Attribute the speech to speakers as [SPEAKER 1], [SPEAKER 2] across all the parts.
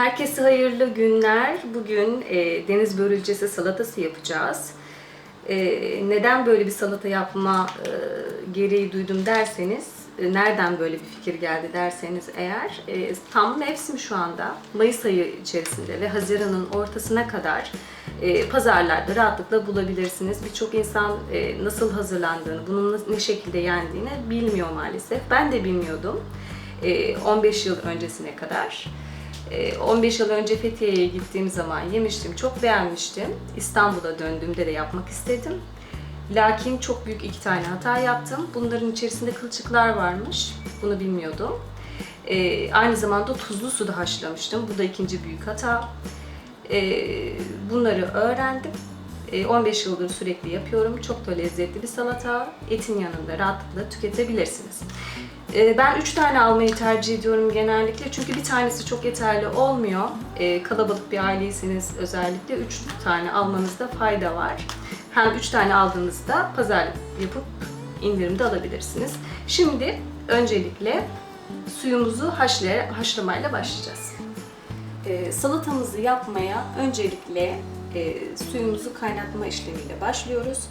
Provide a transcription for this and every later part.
[SPEAKER 1] Herkese hayırlı günler. Bugün e, deniz börülcesi salatası yapacağız. E, neden böyle bir salata yapma e, gereği duydum derseniz, e, nereden böyle bir fikir geldi derseniz eğer, e, tam mevsim şu anda. Mayıs ayı içerisinde ve Haziran'ın ortasına kadar e, pazarlarda rahatlıkla bulabilirsiniz. Birçok insan e, nasıl hazırlandığını, bunun ne şekilde yendiğini bilmiyor maalesef. Ben de bilmiyordum. E, 15 yıl öncesine kadar. Ee, 15 yıl önce Fethiye'ye gittiğim zaman yemiştim, çok beğenmiştim. İstanbul'a döndüğümde de yapmak istedim. Lakin çok büyük iki tane hata yaptım. Bunların içerisinde kılçıklar varmış. Bunu bilmiyordum. Ee, aynı zamanda tuzlu suda haşlamıştım. Bu da ikinci büyük hata. Ee, bunları öğrendim. Ee, 15 yıldır sürekli yapıyorum. Çok da lezzetli bir salata. Etin yanında rahatlıkla tüketebilirsiniz. Ee, Ben 3 tane almayı tercih ediyorum genellikle çünkü bir tanesi çok yeterli olmuyor. Ee, Kalabalık bir aileyseniz özellikle 3 tane almanızda fayda var. Hem 3 tane aldığınızda pazarlık yapıp indirimde alabilirsiniz. Şimdi öncelikle suyumuzu haşlaya, haşlamayla başlayacağız. Salatamızı yapmaya öncelikle e, suyumuzu kaynatma işlemiyle başlıyoruz.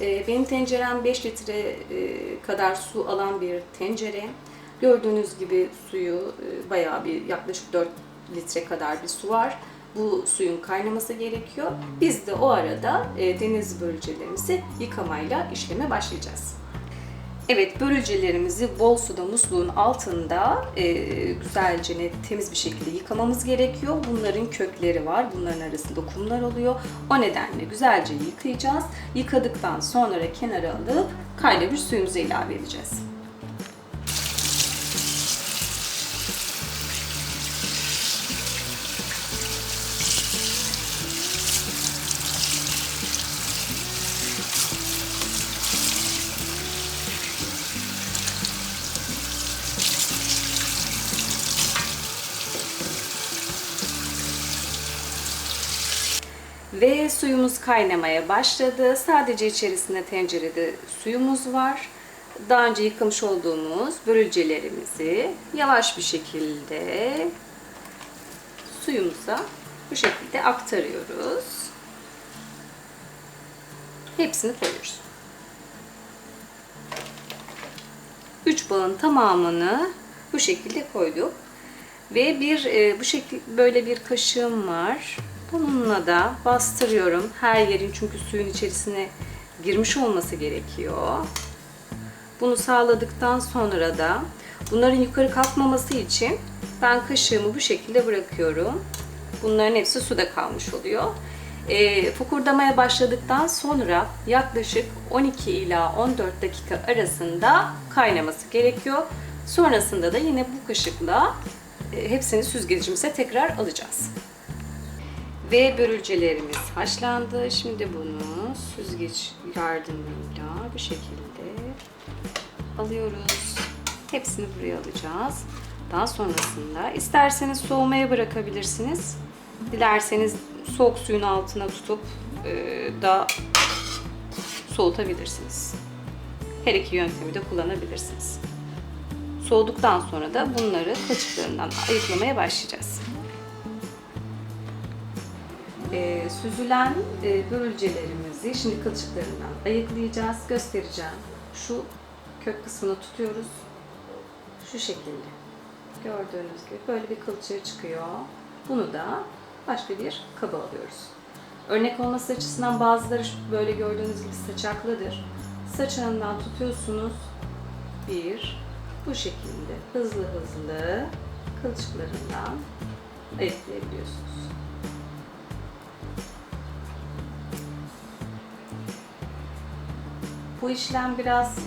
[SPEAKER 1] Ee, benim tencerem 5 litre e, kadar su alan bir tencere. Gördüğünüz gibi suyu e, bayağı bir yaklaşık 4 litre kadar bir su var. Bu suyun kaynaması gerekiyor. Biz de o arada e, deniz börülcelerimizi yıkamayla işleme başlayacağız. Evet, börülcelerimizi bol suda musluğun altında e, güzelce net, temiz bir şekilde yıkamamız gerekiyor. Bunların kökleri var, bunların arasında kumlar oluyor. O nedenle güzelce yıkayacağız. Yıkadıktan sonra kenara alıp kaynamış suyumuzu ilave edeceğiz. Ve suyumuz kaynamaya başladı. Sadece içerisinde tencerede suyumuz var. Daha önce yıkamış olduğumuz börülcelerimizi yavaş bir şekilde suyumuza bu şekilde aktarıyoruz. Hepsini koyuyoruz. Üç bağın tamamını bu şekilde koyduk. Ve bir e, bu şekil böyle bir kaşığım var. Bununla da bastırıyorum. Her yerin çünkü suyun içerisine girmiş olması gerekiyor. Bunu sağladıktan sonra da bunların yukarı kalkmaması için ben kaşığımı bu şekilde bırakıyorum. Bunların hepsi suda kalmış oluyor. E, fokurdamaya başladıktan sonra yaklaşık 12 ila 14 dakika arasında kaynaması gerekiyor. Sonrasında da yine bu kaşıkla e, hepsini süzgecimize tekrar alacağız. Ve börülcelerimiz haşlandı. Şimdi bunu süzgeç yardımıyla bu şekilde alıyoruz. Hepsini buraya alacağız. Daha sonrasında isterseniz soğumaya bırakabilirsiniz. Dilerseniz soğuk suyun altına tutup e, da soğutabilirsiniz. Her iki yöntemi de kullanabilirsiniz. Soğuduktan sonra da bunları kaşıklarından ayıklamaya başlayacağız e, süzülen e, börülcelerimizi şimdi kılçıklarından ayıklayacağız. Göstereceğim. Şu kök kısmını tutuyoruz. Şu şekilde. Gördüğünüz gibi böyle bir kılçığı çıkıyor. Bunu da başka bir kaba alıyoruz. Örnek olması açısından bazıları böyle gördüğünüz gibi saçaklıdır. Saçağından tutuyorsunuz. Bir, bu şekilde hızlı hızlı kılçıklarından ayıklayabiliyorsunuz. Bu işlem biraz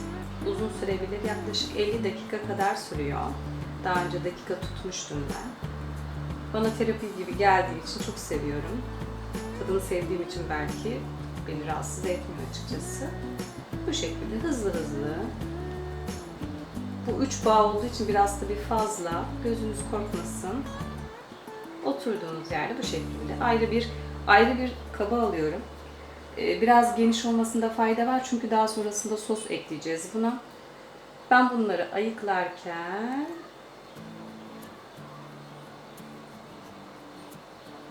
[SPEAKER 1] uzun sürebilir. Yaklaşık 50 dakika kadar sürüyor. Daha önce dakika tutmuştum ben. Bana terapi gibi geldiği için çok seviyorum. Tadını sevdiğim için belki beni rahatsız etmiyor açıkçası. Bu şekilde hızlı hızlı. Bu üç bağ olduğu için biraz tabii fazla. Gözünüz korkmasın. Oturduğunuz yerde bu şekilde ayrı bir ayrı bir kaba alıyorum. Ee, biraz geniş olmasında fayda var çünkü daha sonrasında sos ekleyeceğiz buna. Ben bunları ayıklarken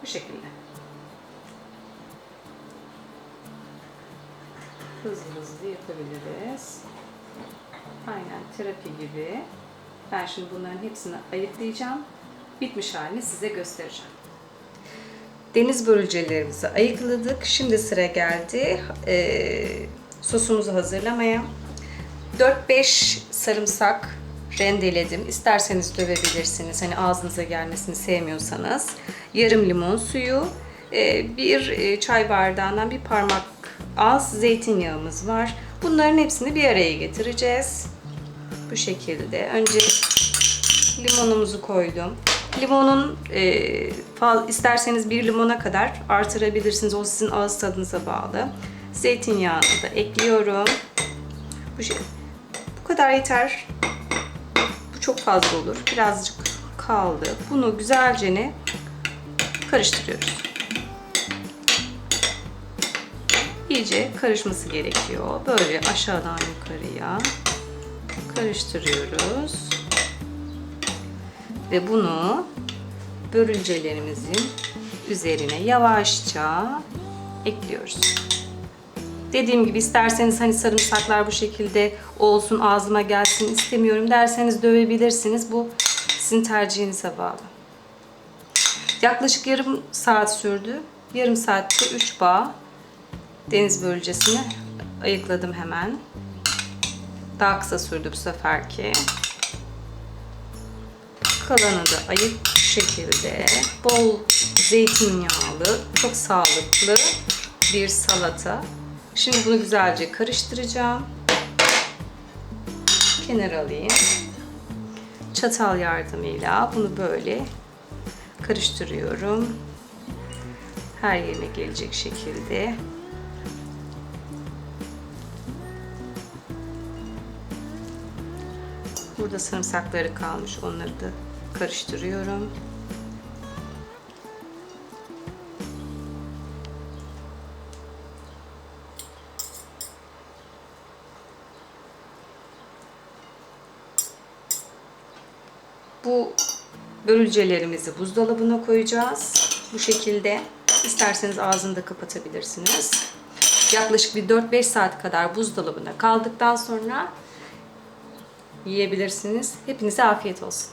[SPEAKER 1] Bu şekilde. Hızlı hızlı yapabiliriz. Aynen terapi gibi. Ben şimdi bunların hepsini ayıklayacağım. Bitmiş halini size göstereceğim. Deniz börülcelerimizi ayıkladık. Şimdi sıra geldi eee, sosumuzu hazırlamaya. 4-5 sarımsak rendeledim. İsterseniz dövebilirsiniz. Hani ağzınıza gelmesini sevmiyorsanız. Yarım limon suyu. eee, Bir eee, çay bardağından bir parmak az zeytinyağımız var. Bunların hepsini bir araya getireceğiz. Bu şekilde. Önce limonumuzu koydum. Limonun e, fal, isterseniz bir limona kadar artırabilirsiniz. O sizin ağız tadınıza bağlı. Zeytinyağını da ekliyorum. Bu şey. Bu kadar yeter. Bu çok fazla olur. Birazcık kaldı. Bunu güzelce ne karıştırıyoruz. İyice karışması gerekiyor. Böyle aşağıdan yukarıya karıştırıyoruz. Ve bunu börülcelerimizin üzerine yavaşça ekliyoruz. Dediğim gibi isterseniz hani sarımsaklar bu şekilde olsun ağzıma gelsin istemiyorum derseniz dövebilirsiniz. Bu sizin tercihinize bağlı. Yaklaşık yarım saat sürdü. Yarım saatte 3 bağ deniz börülcesini ayıkladım hemen. Daha kısa sürdü bu seferki. Kalanı da ayık şekilde bol zeytinyağlı, çok sağlıklı bir salata. Şimdi bunu güzelce karıştıracağım. Kenara alayım. Çatal yardımıyla bunu böyle karıştırıyorum. Her yerine gelecek şekilde. Burada sarımsakları kalmış. Onları da karıştırıyorum. Bu börülcelerimizi buzdolabına koyacağız. Bu şekilde. İsterseniz ağzını da kapatabilirsiniz. Yaklaşık bir 4-5 saat kadar buzdolabında kaldıktan sonra yiyebilirsiniz. Hepinize afiyet olsun.